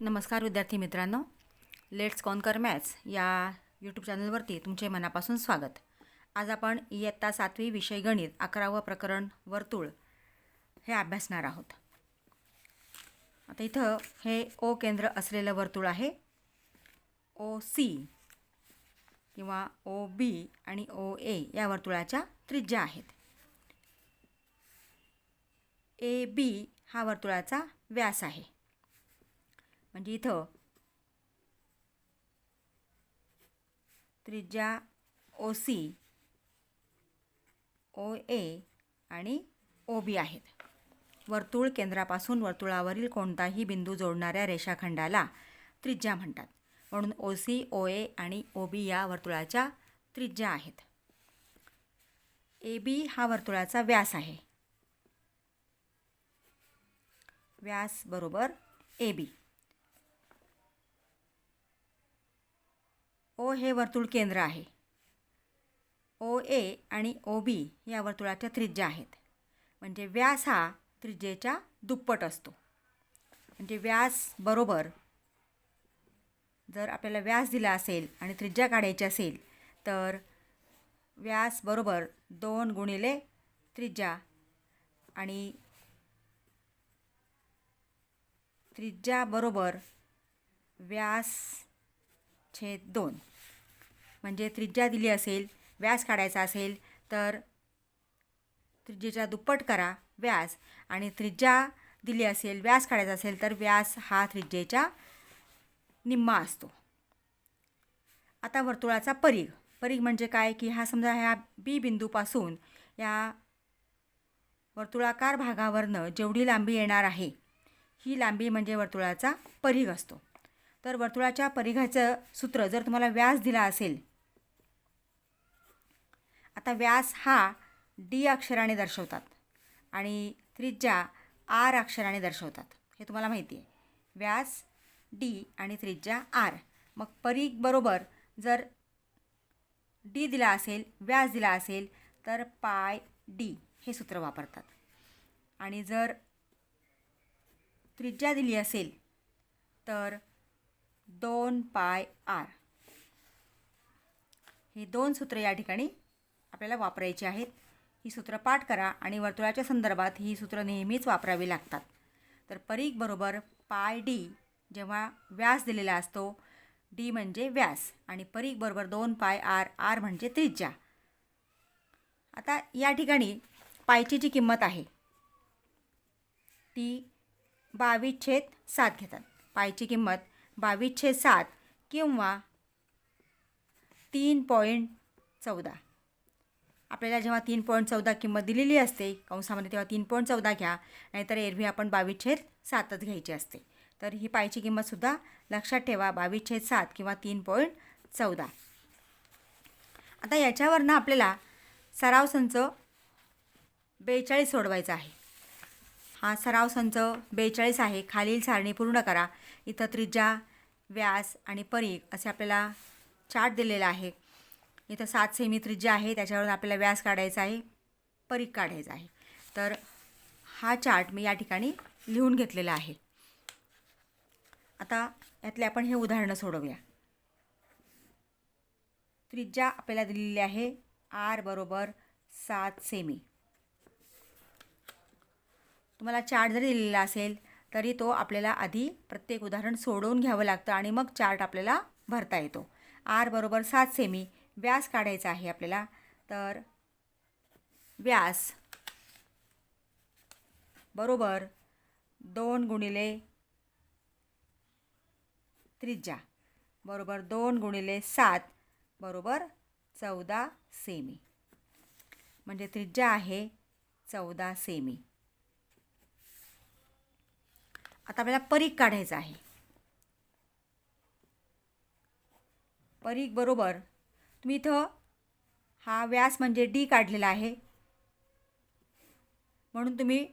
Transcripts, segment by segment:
नमस्कार विद्यार्थी मित्रांनो. लेट्स कॉन्कर मॅथ्स या यूट्यूब चॅनलवरती तुमचे मनापासून स्वागत. आज आपण इयत्ता सातवी विषय गणित अकरावं प्रकरण वर्तुळ हे अभ्यासणार आहोत. आता इथं हे ओ केंद्र असलेलं वर्तुळ आहे. ओ सी किंवा ओ बी आणि ओ ए या वर्तुळाच्या त्रिज्या आहेत. ए बी हा वर्तुळाचा व्यास आहे. म्हणजे इथं. त्रिज्या ओ सी ओ ए आणि ओ बी आहेत. वर्तुळ केंद्रापासून वर्तुळावरील कोणताही बिंदू जोडणाऱ्या रेषाखंडाला त्रिज्या म्हणतात. म्हणून ओ सी ओ ए आणि ओ बी या वर्तुळाच्या त्रिज्या आहेत. ए बी हा वर्तुळाचा व्यास आहे. व्यास बरोबर ए बी ओ हे वर्तुळ केंद्र आहे. ओ ए आणि ओ बी या वर्तुळाच्या त्रिज्या आहेत. म्हणजे व्यास हा त्रिज्येच्या दुप्पट असतो. म्हणजे व्यास बरोबर जर आपल्याला व्यास दिला असेल आणि त्रिज्या काढायची असेल तर व्यास बरोबर दोन गुणिले त्रिज्या आणि त्रिज्या बरोबर व्यास छेद दोन. म्हणजे त्रिज्या दिली असेल व्यास काढायचा असेल तर त्रिज्येच्या दुप्पट करा व्यास. आणि त्रिज्या दिली असेल व्यास काढायचा असेल तर व्यास हा त्रिज्येच्या निम्मा असतो. आता वर्तुळाचा परीघ. परीघ म्हणजे काय? की हा समजा ह्या बी बिंदूपासून या वर्तुळाकार भागावरनं जेवढी लांबी येणार आहे ही लांबी म्हणजे वर्तुळाचा परीघ असतो. तर वर्तुळाच्या परिघाचं सूत्र जर तुम्हाला व्यास दिला असेल आता व्यास हा डी अक्षराने दर्शवतात आणि त्रिज्या आर अक्षराने दर्शवतात. हे तुम्हाला माहिती आहे व्यास डी आणि त्रिज्या आर. मग परीघ बरोबर जर डी दिला असेल व्यास दिला असेल तर पाय डी हे सूत्र वापरतात. आणि जर त्रिज्या दिली असेल तर दोन पाय आर. ही दोन सूत्र या ठिकाणी आपल्याला वापरायची आहेत. ही सूत्र पाठ करा आणि वर्तुळाच्या संदर्भात ही सूत्र नेहमीच वापरावी लागतात. तर परीक बरोबर पाय डी जेव्हा व्यास दिलेला असतो डी म्हणजे व्यास आणि परीक बरोबर दोन पाय आर आर म्हणजे त्रिज्या. आता या ठिकाणी पायची जी किंमत आहे ती बावीस छेद सात घेतात. पायची किंमत बावीसशे सात किंवा तीन पॉईंट चौदा. आपल्याला जेव्हा तीन पॉईंट चौदा किंमत दिलेली असते कंसामध्ये तेव्हा तीन पॉईंट चौदा घ्या नाहीतर एरवी आपण बावीस छेद सातच घ्यायची असते. तर ही पायची किंमतसुद्धा लक्षात ठेवा बावीस छेद सात किंवा तीन पॉईंट चौदा. आता याच्यावरनं आपल्याला सराव संच बेचाळीस सोडवायचा आहे. हा सराव संच बेचाळीस आहे खालील सारणी पूर्ण करा. इथं त्रिज्या व्यास आणि परीघ असे आपल्याला चार्ट दिलेला आहे. इथं सात सेमी त्रिज्या आहे त्याच्यावरून आपल्याला व्यास काढायचा आहे परीघ काढायचा आहे. तर हा चार्ट मी या ठिकाणी लिहून घेतलेला आहे. आता यातले आपण हे उदाहरणं सोडवूया. त्रिज्या आपल्याला दिलेली आहे आर बरोबर सात सेमी. तुम्हाला चार्ट जरी दिलेला असेल तरी तो आपल्याला आधी प्रत्येक उदाहरण सोडवून घ्यावं लागतं आणि मग चार्ट आपल्याला भरता येतो. आर बरोबर सात सेमी. व्यास काढायचा आहे आपल्याला. तर व्यास बरोबर दोन गुणिले त्रिज्या. बरोबर दोन गुणिले सात. बरोबर चौदा सेमी. म्हणजे त्रिज्या आहे चौदा सेमी. आता आपल्याला परीक काढायचं आहे. परीक बरोबर. तुम्ही इथं हा व्यास म्हणजे डी काढलेला आहे. म्हणून तुम्ही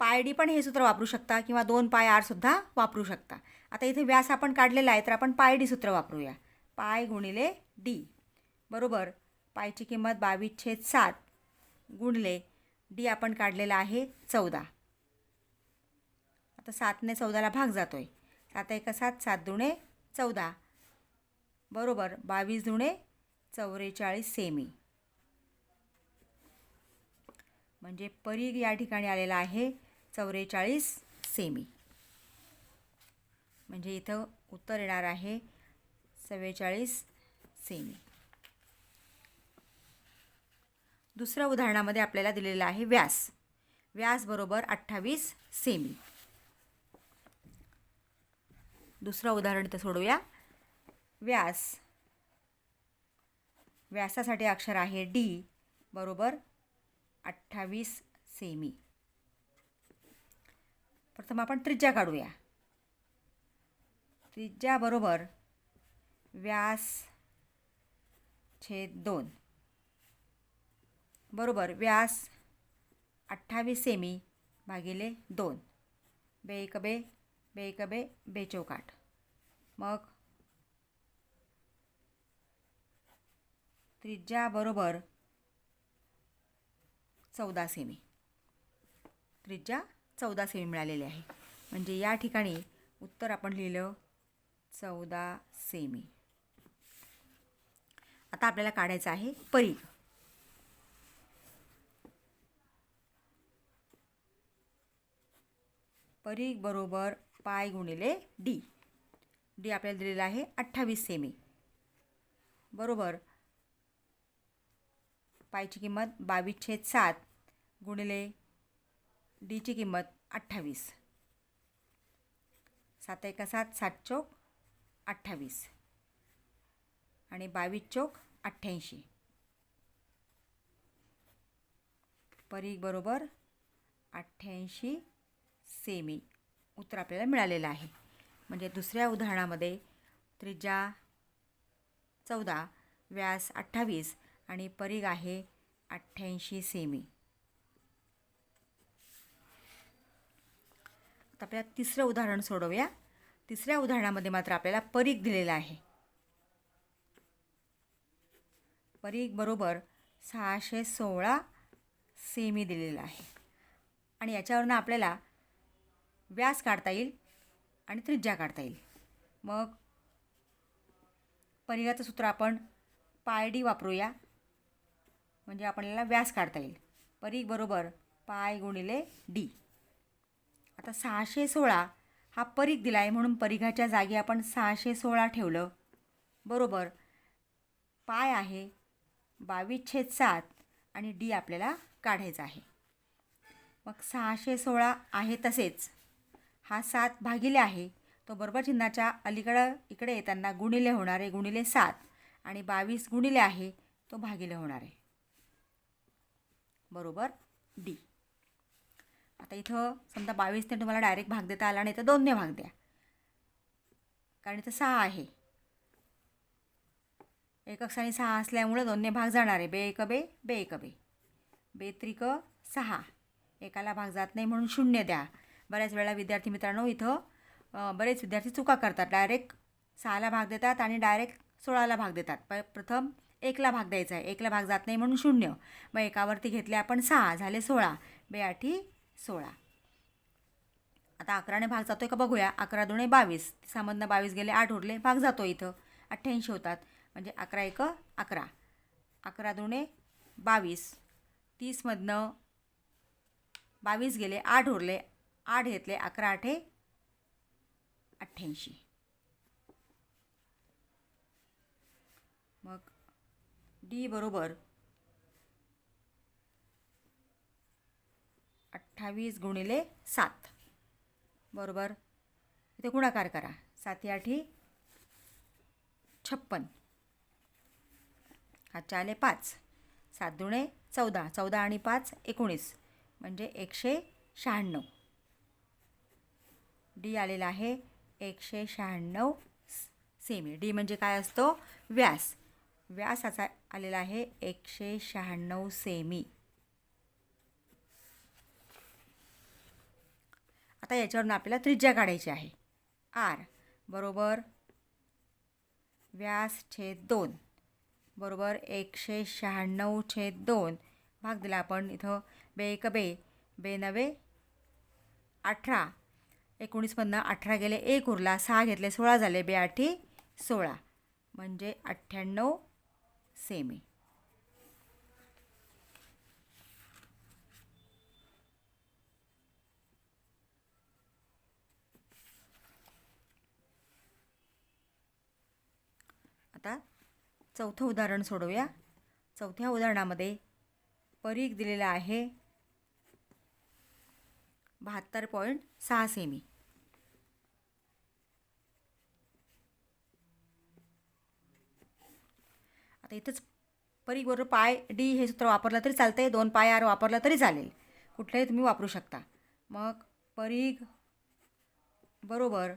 पाय डी पण हे सूत्र वापरू शकता किंवा दोन पाय आरसुद्धा वापरू शकता. आता इथे व्यास आपण काढलेला आहे तर आपण पाय डी सूत्र वापरूया. पाय गुणिले डी. बरोबर. पायची किंमत बावीस छेद सात गुणले डी आपण काढलेला आहे चौदा. आता सातने चौदाला भाग जातो आहे आता एका सात सात दुणे चौदा. बरोबर बावीस दुणे चौवेचाळीस सेमी. म्हणजे परीघ या ठिकाणी आलेला आहे चौवेचाळीस सेमी. म्हणजे इथं उत्तर येणार आहे चव्वेचाळीस सेमी. दुसऱ्या उदाहरणामध्ये आपल्याला दिलेला आहे व्यास. व्यास बरोबर अठ्ठावीस सेमी. दुसरं उदाहरण इथं सोडूया. व्यास. व्यासासाठी अक्षर आहे डी. बरोबर? अठ्ठावीस सेमी. प्रथम आपण त्रिज्या काढूया. त्रिज्या बरोबर व्यास छेद दोन. बरोबर व्यास अठ्ठावीस सेमी भागिले दोन. बे एक बे बे एक बे मग? त्रिज्याबरोबर चौदा सेमी. त्रिज्या चौदा सेमी मिळालेली आहे. म्हणजे या ठिकाणी उत्तर आपण लिहिलं चौदा सेमी. आता आपल्याला काढायचं आहे परीघ परीघ बरोबर पाय गुणिले डी डी आपल्याला दिलेला आहे अठ्ठावीस सेमी बरोबर? पायची किंमत बावीस छेद सात गुणिले डीची किंमत अठ्ठावीस. सात एका सात सात चौक अठ्ठावीस. आणि बावीस चौक अठ्ठ्याऐंशी. परीघ बरोबर अठ्ठ्याऐंशी सेमी उत्तर आपल्याला मिळालेलं आहे. म्हणजे दुसऱ्या उदाहरणामध्ये त्रिज्या चौदा व्यास अठ्ठावीस आणि परीघ आहे अठ्ठ्याऐंशी सेमी. आता आपल्याला तिसरं उदाहरण सोडवूया. तिसऱ्या उदाहरणामध्ये मात्र आपल्याला परीघ दिलेला आहे. परीघ बरोबर सहाशे सोळा सेमी दिलेला आहे. आणि याच्यावरनं आपल्याला व्यास काढता येईल आणि त्रिज्या काढता येईल. मग परिघाचं सूत्र आपण पाय डी वापरूया. म्हणजे आपल्याला व्यास काढता येईल. परीघ बरोबर पाय गुणिले डी. आता सहाशे सोळा हा परीघ दिला आहे म्हणून परिघाच्या जागी आपण सहाशे सोळा ठेवलं. बरोबर. पाय आहे बावीस छेद सात आणि डी आपल्याला काढायचं आहे. मग सहाशे सोळा आहे तसेच. हा सात भागिले आहे. तो बरोबर चिन्हाच्या अलीकडं इकडे येताना गुणिले होणार आहे गुणिले सात आणि बावीस गुणिले आहे तो भागिले होणार. आहे बरोबर? डी आता इथं समजा बावीसने तुम्हाला डायरेक्ट भाग देता आला नाही तर दोनने भाग द्या. कारण इथं सहा आहे. एकक आणि सहा असल्यामुळं दोनने भाग जाणार. आहे बे एक बे बे एक बे. बे त्रिक सहा. एकाला भाग जात नाही म्हणून शून्य द्या. बऱ्याच वेळा विद्यार्थी मित्रांनो इथं बरेच विद्यार्थी चुका करतात. डायरेक्ट सहाला भाग देतात आणि डायरेक्ट सोळाला भाग देतात. प प्रथम एकला भाग द्यायचा आहे. एकला भाग जात नाही म्हणून शून्य. मग एकावरती घेतले आपण सहा झाले सोळा. बेआठी सोळा. आता अकराने भाग जातो आहे का बघूया. अकरा दोन बावीस. सामधनं बावीस गेले आठ उरले भाग जातो इथं. अठ्ठ्याऐंशी होतात. म्हणजे अकरा एक अकरा. अकरा दोणे बावीस. तीसमधनं बावीस गेले आठ उरले आठ घेतले अकरा आठे अठ्ठ्याऐंशी. मग डी बरोबर अठ्ठावीस गुणिले सात. बरोबर? इथे गुणाकार करा. साती आठी छप्पन. हा आले पाच. सात दुणे चौदा. चौदा आणि पाच एकोणीस. म्हणजे एकशे शहाण्णव. डी आलेला आहे एकशे शहाण्णव सेमी. डी म्हणजे काय असतो? व्यास. व्यासाचा आलेला आहे एकशे शहाण्णव सेमी. आता याच्यावरून आपल्याला त्रिज्या काढायची आहे. आर बरोबर व्यास छेद दोन बरोबर एकशे शहाण्णव छेद दोन भाग दिला आपण इथं. बे एक बे बे नवे अठरा. एकोणीसमधनं अठरा गेले एक उरला सहा घेतले सोळा झाले बेआठी सोळा. म्हणजे अठ्ठ्याण्णव सेमी. आता चौथं उदाहरण सोडवूया. चौथ्या उदाहरणामध्ये परीख दिलेला आहे बहात्तर पॉईंट सहा सेमी. आता इथंच परीघ बरोबर पाय डी हे सूत्र वापरलं तरी चालतंय दोन पाय आर वापरलं तरी चालेल. कुठलंही तुम्ही वापरू शकता. मग परीग बरोबर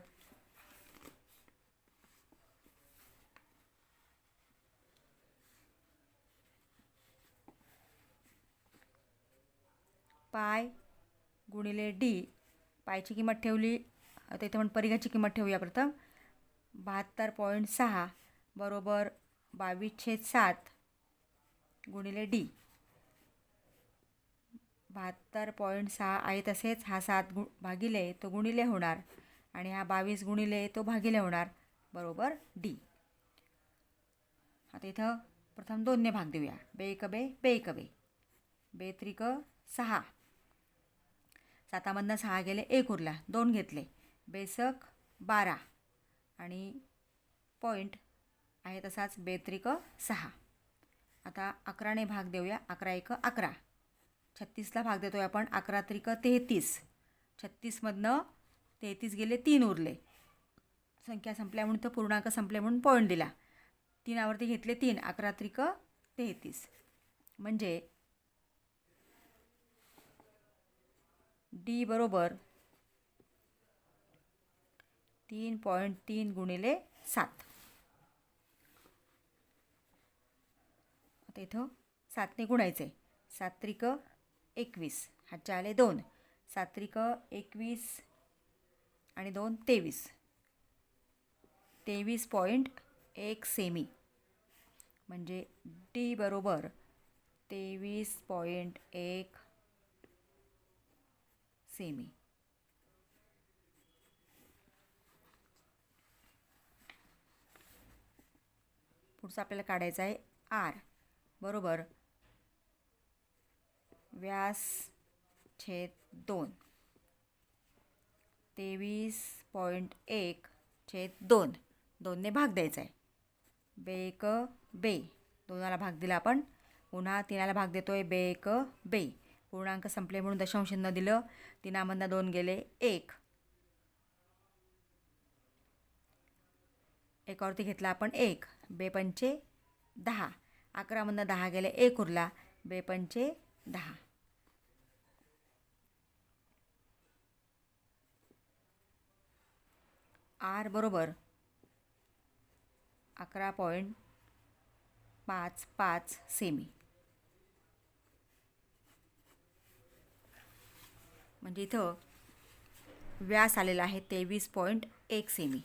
पाय गुणिले डी. पायची किंमत ठेवली. आता इथे पण परिघाची किंमत ठेवूया प्रथम. बहात्तर पॉईंट सहा बरोबर बावीस छेद सात गुणिले डी. बहात्तर पॉईंट सहा आहे तसेच हा सात गु भागिले तो गुणिले होणार आणि हा बावीस गुणिले तो भागिले होणार बरोबर डी. आता इथं प्रथम दोनने भाग देऊया. बे कबे बे कबे बे. त्रिक सहा. सातामधनं सहा गेले एक उरला दोन घेतले. बेसक बारा आणि पॉईंट आहे तसाच बेत्रिक सहा. आता अकराने भाग देऊया. अकरा एक अकरा. छत्तीसला भाग देतोय आपण. अकरा त्रिक तेहतीस. छत्तीसमधनं तेहतीस गेले तीन उरले. संख्या संपल्या म्हणून तर पूर्णांक संपले म्हणून पॉईंट दिला. तीनावरती घेतले तीन. अकरा त्रिक तेहतीस. म्हणजे डी बरोबर तीन पॉईंट तीन गुणिले सात. आता इथं सातने गुणायचे सात्रिक एकवीस हातच्या आले दोन. सात्रिक एकवीस आणि दोन तेवीस. तेवीस पॉईंट एक सेमी. म्हणजे डी बरोबर तेवीस पॉईंट एक सेमी. पुढचं आपल्याला काढायचं आहे आर. बरोबर. व्यास छेद दोन. तेवीस पॉईंट एक छेद दोन. दोनने भाग द्यायचा आहे. बे एक बे. दोनाला भाग दिला आपण. पुन्हा तिनाला भाग देतो आहे बे एक बे. पूर्णांक संपले म्हणून दशांश न दिलं. तिनामधनं दोन गेले एक. एकावरती घेतला आपण एक. बे पंचे दहा. अकरामधनं दहा गेले एक उरला. बेपंचे दहा. आर बरोबर. अकरा पॉईंट पाच पाच सेमी. म्हणजे इथं व्यास आलेला आहे तेवीस पॉईंट एक सेमी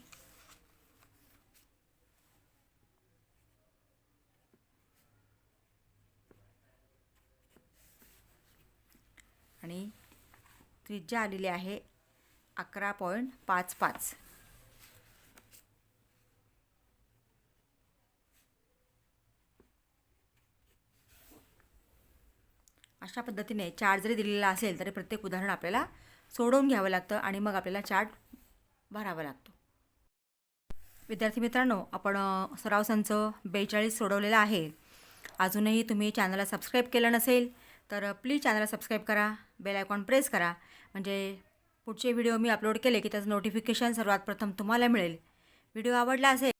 आणि त्रिज्या आलेली आहे. अकरा पॉईंट पाच पाच. अशा पद्धतीने चार्ट जरी दिलेला असेल तरी प्रत्येक उदाहरण आपल्याला सोडवून घ्यावं लागतं आणि मग आपल्याला चार्ट भरावा लागतो. विद्यार्थी मित्रांनो आपण सराव संच बेचाळीस सोडवलेला आहे. अजूनही तुम्ही चॅनलला सबस्क्राईब केलं नसेल तर प्लीज चॅनलला सबस्क्राईब करा बेल आयकॉन प्रेस करा म्हणजे पुढचे व्हिडिओ मी अपलोड केले की त्याचं नोटिफिकेशन सर्वात प्रथम तुम्हाला मिळेल. व्हिडिओ आवडला असेल